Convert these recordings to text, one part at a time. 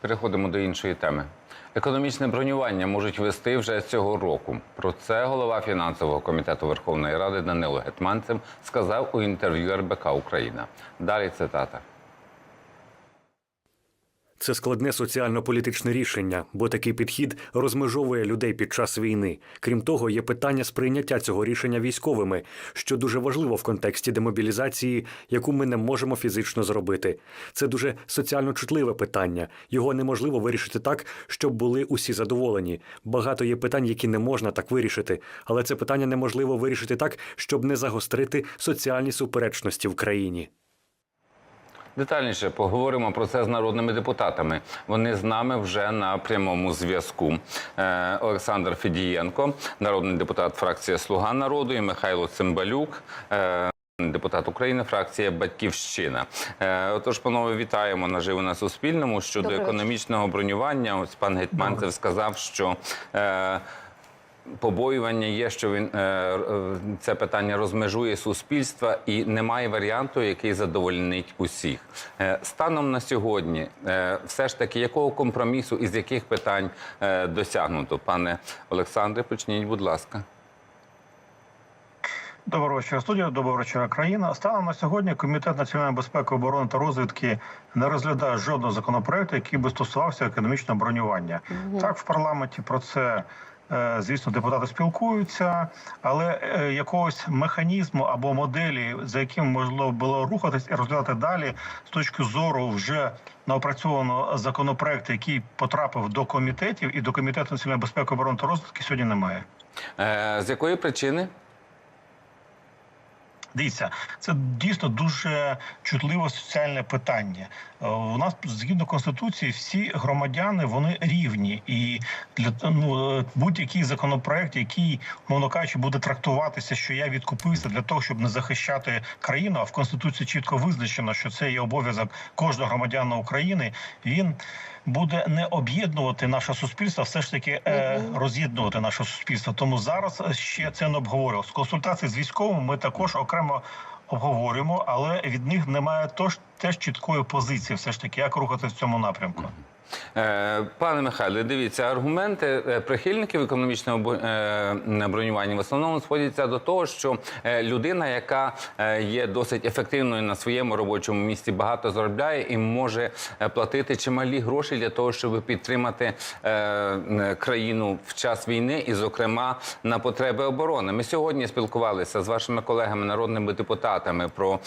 Переходимо до іншої теми. Економічне бронювання можуть вести вже цього року. Про це голова фінансового комітету Верховної Ради Данило Гетманцев сказав у інтерв'ю РБК Україна. Далі цитата. Це складне соціально-політичне рішення, бо такий підхід розмежовує людей під час війни. Крім того, є питання сприйняття цього рішення військовими, що дуже важливо в контексті демобілізації, яку ми не можемо фізично зробити. Це дуже соціально чутливе питання. Його неможливо вирішити так, щоб були усі задоволені. Багато є питань, які не можна так вирішити, але це питання неможливо вирішити так, щоб не загострити соціальні суперечності в країні. Детальніше поговоримо про це з народними депутатами. Вони з нами вже на прямому зв'язку. Е, Олександр Федієнко, народний депутат фракції Слуга народу, і Михайло Цимбалюк. е, Депутат України, фракція Батьківщина. Е, Отож, панове, вітаємо наживо на Суспільному щодо вечір. економічного бронювання. Ось пан Гетьманцев сказав, що побоювання є, що він е, е, це питання розмежує суспільства і немає варіанту, який задовольнить усіх. Е, станом на сьогодні, е, все ж таки, якого компромісу і з яких питань е, досягнуто, пане Олександре, почніть, будь ласка. Доброго вечора, студія. Доброго вечора, країна. Станом на сьогодні комітет національної безпеки, оборони та розвідки не розглядає жодного законопроекту, який би стосувався економічного бронювання. Так, в парламенті про це. Е, Звісно, депутати спілкуються, але е, якогось механізму або моделі, за яким можливо було рухатись і розглядати далі з точки зору вже наопрацьованого законопроекту, який потрапив до комітетів і до комітету національної безпеки, оборони та розвитки. сьогодні немає. Е, З якої причини? Дивіться, це дійсно дуже чутливе соціальне питання. Е, У нас згідно конституції всі громадяни вони рівні, і для ну е, будь-який законопроект, який мовно кажучи, буде трактуватися, що я відкупився для того, щоб не захищати країну. А в конституції чітко визначено, що це є обов'язок кожного громадянина України. Він буде не об'єднувати наше суспільство, все ж таки е, роз'єднувати наше суспільство. Тому зараз ще це не обговорював. З консультацій з військовими ми також окремо обговорюємо, але від них немає тож теж чіткої позиції, все ж таки, як рухатися в цьому напрямку. Е, Пане Михайле, дивіться, аргументи е, прихильників економічного е, бронювання в основному сходяться до того, що людина, яка є досить ефективною на своєму робочому місці, багато заробляє і може платити чималі гроші для того, щоб підтримати країну в час війни, і, зокрема, на потреби оборони. Ми сьогодні спілкувалися з вашими колегами, народними депутатами, про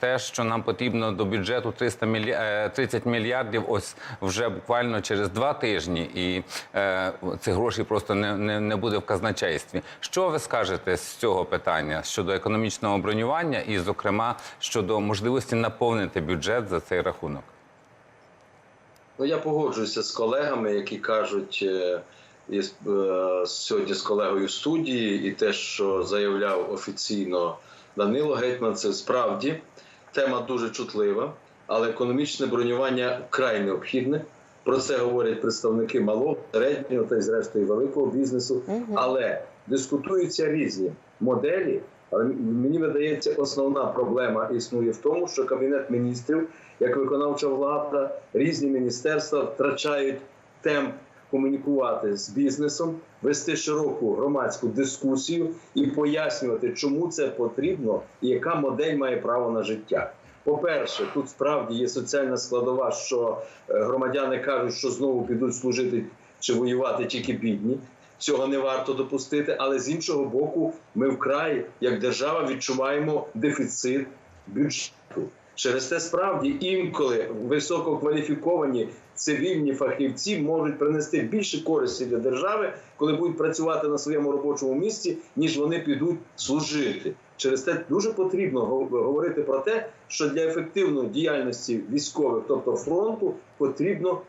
те, що нам потрібно до бюджету 300 мілі... е, 30 мільярдів. Ось вже буквально через два тижні, і е, цих грошей просто не, не, не буде в казначействі. Що ви скажете з цього питання щодо економічного бронювання, і, зокрема, щодо можливості наповнити бюджет за цей рахунок? Ну, я погоджуюся з колегами, які кажуть е, і, е, сьогодні з колегою в студії, і те, що заявляв офіційно Данило Гетьман, це справді тема дуже чутлива, але економічне бронювання вкрай необхідне. Про це говорять представники малого, середнього та й зрештою великого бізнесу. Але дискутуються різні моделі. Але мені видається, основна проблема існує в тому, що кабінет міністрів, як виконавча влада, різні міністерства втрачають темп комунікувати з бізнесом, вести широку громадську дискусію і пояснювати, чому це потрібно і яка модель має право на життя. По-перше, тут справді є соціальна складова, що е, громадяни кажуть, що знову підуть служити чи воювати тільки бідні. Цього не варто допустити, але з іншого боку, ми вкрай, як держава, відчуваємо дефіцит бюджету. Через те справді інколи висококваліфіковані цивільні фахівці можуть принести більше користі для держави, коли будуть працювати на своєму робочому місці, ніж вони підуть служити. Через те дуже потрібно гов- говорити про те, що для ефективної діяльності військових, тобто фронту, потрібно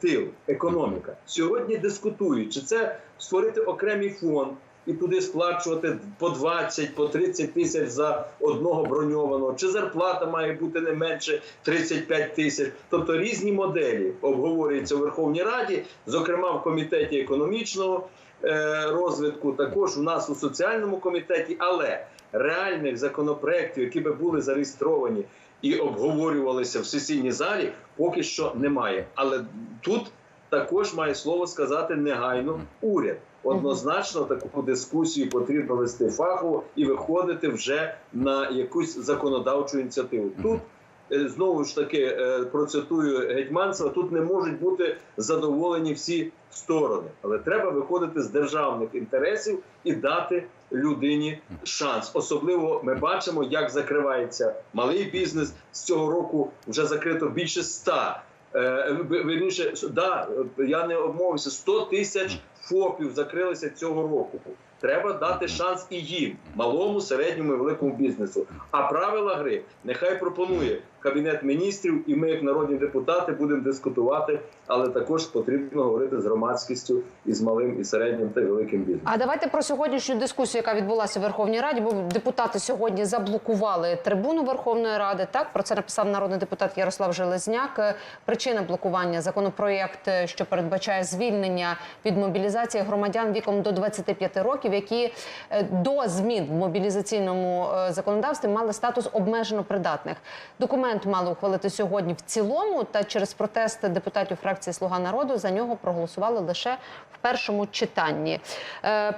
тил, економіка. Сьогодні дискутують, чи це створити окремий фонд і туди сплачувати по 20, по 30 тисяч за одного броньованого, чи зарплата має бути не менше 35 тисяч. Тобто різні моделі обговорюються у Верховній Раді, зокрема в комітеті економічного е, розвитку, також у нас у соціальному комітеті, але реальних законопроєктів, які би були зареєстровані і обговорювалися в сесійній залі, поки що немає. Але тут також має слово сказати негайно уряд. Однозначно таку дискусію потрібно вести фахово і виходити вже на якусь законодавчу ініціативу. Тут знову ж таки е, процитую гетьманцева, тут не можуть бути задоволені всі сторони, але треба виходити з державних інтересів і дати людині шанс. Особливо ми бачимо, як закривається малий бізнес. З цього року вже закрито більше ста. Е, Вірніше, да, е, я не обмовився, 100 тисяч ФОПів закрилися цього року. Треба дати шанс і їм, малому, середньому і великому бізнесу. А правила гри нехай пропонує кабінет міністрів, і ми, як народні депутати, будемо дискутувати, але також потрібно говорити з громадськістю і з малим і середнім та великим бізнесом. А давайте про сьогоднішню дискусію, яка відбулася в Верховній Раді, бо депутати сьогодні заблокували трибуну Верховної Ради. Так про це написав народний депутат Ярослав Железняк. Причина блокування законопроєкт, що передбачає звільнення від мобілізації громадян віком до 25 років, які е, до змін в мобілізаційному е, законодавстві мали статус обмежено придатних. Документ мали ухвалити сьогодні в цілому, та через протести депутатів фракції Слуга народу за нього проголосували лише в першому читанні. Е,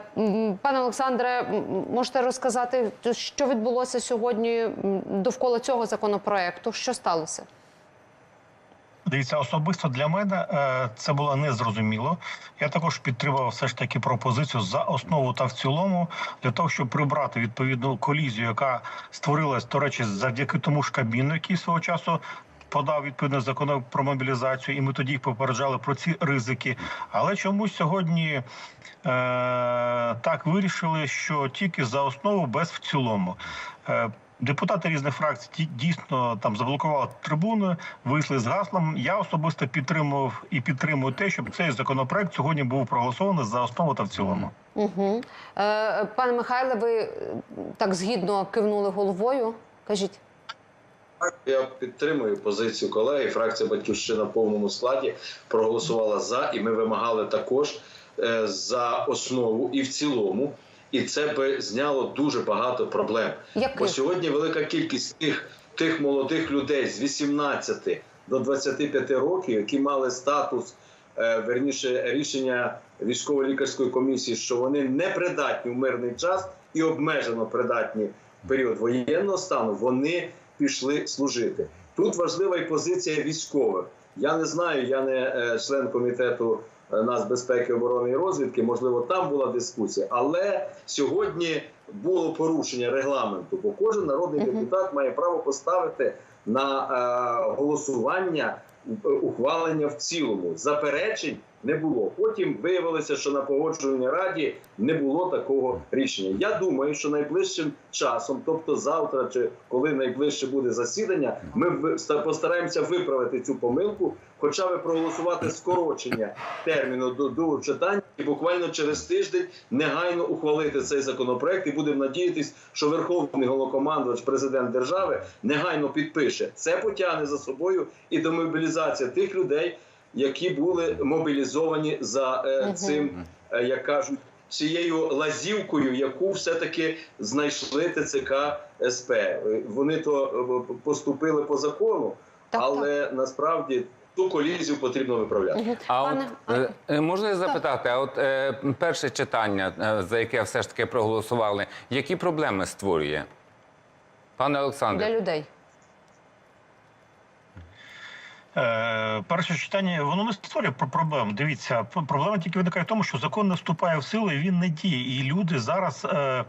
Пане Олександре, можете розказати, що відбулося сьогодні довкола цього законопроекту? Що сталося? Дивіться, особисто для мене е, це було незрозуміло. Я також підтримав все ж таки пропозицію за основу та в цілому для того, щоб прибрати відповідну колізію, яка створилась, до речі, завдяки тому ж кабіну, який свого часу. Подав відповідний закон про мобілізацію, і ми тоді попереджали про ці ризики. Але чомусь сьогодні е, так вирішили, що тільки за основу без в цілому. Е, Депутати різних фракцій дійсно там заблокували трибуни, вийшли з гаслом. Я особисто підтримував і підтримую те, щоб цей законопроект сьогодні був проголосований за основу та в цілому. Угу. Е, пане Михайле, ви е, так згідно кивнули головою. Кажіть. Я підтримую позицію колеги. Фракція Батьківщина в повному складі проголосувала за, і ми вимагали також е, за основу і в цілому. І це би зняло дуже багато проблем. Яких? Бо сьогодні велика кількість тих, тих молодих людей з 18 до 25 років, які мали статус, е, верніше рішення військово-лікарської комісії, що вони не придатні в мирний час і обмежено придатні в період воєнного стану, вони пішли служити. Тут важлива і позиція військових. Я не знаю, я не е, член комітету нацбезпеки, оборони і розвідки. Можливо, там була дискусія, але сьогодні було порушення регламенту, бо кожен народний депутат має право поставити на е, голосування е, ухвалення в цілому. Заперечень не було. Потім виявилося, що на погоджувальній раді не було такого рішення. Я думаю, що найближчим часом, тобто завтра, чи коли найближче буде засідання, ми постараємося виправити цю помилку, хоча би проголосувати скорочення терміну до другого читання, і буквально через тиждень негайно ухвалити цей законопроект. І будемо надіятись, що Верховний головнокомандувач, президент держави, негайно підпише. Це потягне за собою і до мобілізації тих людей, які були мобілізовані за е, цим, е, як кажуть, цією лазівкою, яку все-таки знайшли ТЦК СП. Е, Вони то поступили по закону, Так, але насправді ту колізію потрібно виправляти. А Пане- от е, можна запитати, а от е, перше читання, за яке все ж таки проголосували, які проблеми створює? Пане Олександре, для людей. Е, перше читання воно не створює про- проблем. Дивіться, проблема тільки виникає в тому, що закон не вступає в силу, і він не діє. І люди зараз, е,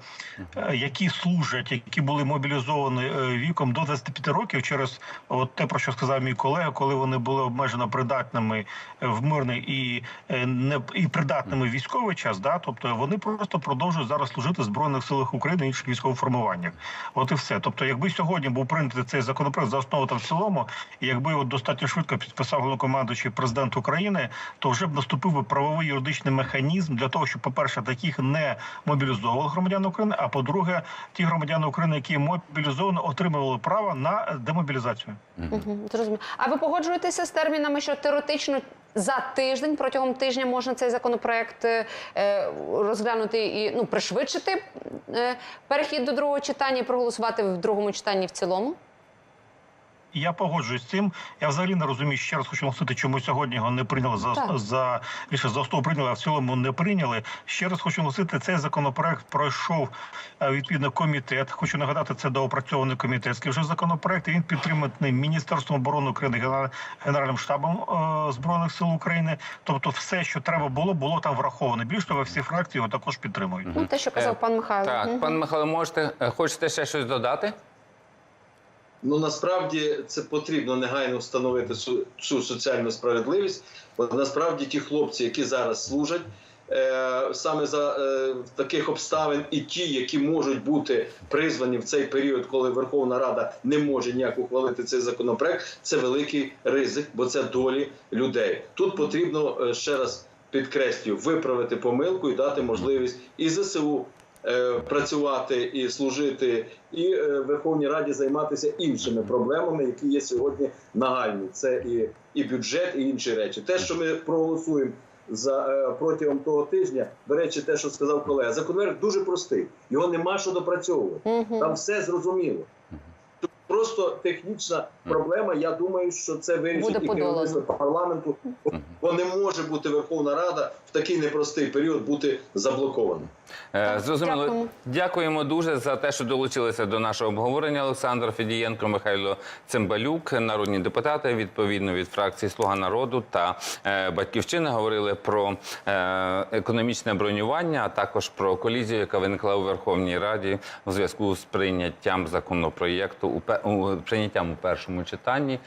е, які служать, які були мобілізовані віком до 25 років, через от те, про що сказав мій колега, коли вони були обмежено придатними в мирний і не і придатними в військовий час, да, тобто вони просто продовжують зараз служити в збройних силах України і інших військових формуваннях. От і все. Тобто, якби сьогодні був прийнятий цей законопроект за основу та в цілому, і якби його достатньо швидко підписав головнокомандуючий президент України, то вже б наступив би правовий юридичний механізм для того, щоб, по-перше, таких не мобілізовували громадян України. А по-друге, ті громадяни України, які мобілізовані, отримували право на демобілізацію. Мгм, Зрозуміло. А ви погоджуєтеся з термінами, що теоретично за тиждень протягом тижня можна цей законопроект е, розглянути і ну пришвидшити е, перехід до другого читання і проголосувати в другому читанні в цілому? Я погоджуюсь з цим. Я взагалі не розумію, ще раз хочу наголосити, чому сьогодні його не прийняли за Так. за більше за основу прийняли, а в цілому не прийняли. Ще раз хочу наголосити, цей законопроект пройшов е, відповідно комітет. Хочу нагадати, це доопрацьований комітетський вже законопроект. і Він підтриманий Міністерством оборони України Генеральним штабом е, збройних сил України. Тобто, все, що треба було, було там враховано. Більш того, всі фракції його також підтримують. Ну, те, що казав Е, пан Михайло. Так, пан Михайло, можете хочете ще щось додати? Ну насправді це потрібно негайно встановити цю, соціальну справедливість. Бо насправді ті хлопці, які зараз служать. е, Саме за е, таких обставин, і ті, які можуть бути призвані в цей період, коли Верховна Рада не може ніяк ухвалити цей законопроект, це великий ризик, бо це долі людей. Тут потрібно е, ще раз підкреслюю, виправити помилку і дати можливість і ЗСУ працювати і служити, і е, Верховній Раді займатися іншими проблемами, які є сьогодні нагальні. Це і, і бюджет, і інші речі. Те, що ми проголосуємо за е, протягом того тижня, до речі, те, що сказав колега, законопроект дуже простий. Його нема що допрацьовувати. Там все зрозуміло. Просто технічна проблема. Я думаю, що це вирішить і керівництво парламенту, бо не може бути Верховна Рада в такий непростий період бути заблокована. Е, Зрозуміло. дякуємо. Дякуємо дуже за те, що долучилися до нашого обговорення. Олександр Федієнко, Михайло Цимбалюк, народні депутати, відповідно від фракції Слуга народу та е, Батьківщина, говорили про е, економічне бронювання, а також про колізію, яка виникла у Верховній Раді у зв'язку з прийняттям законопроєкту у пе- у- прийняттям у першому читанні.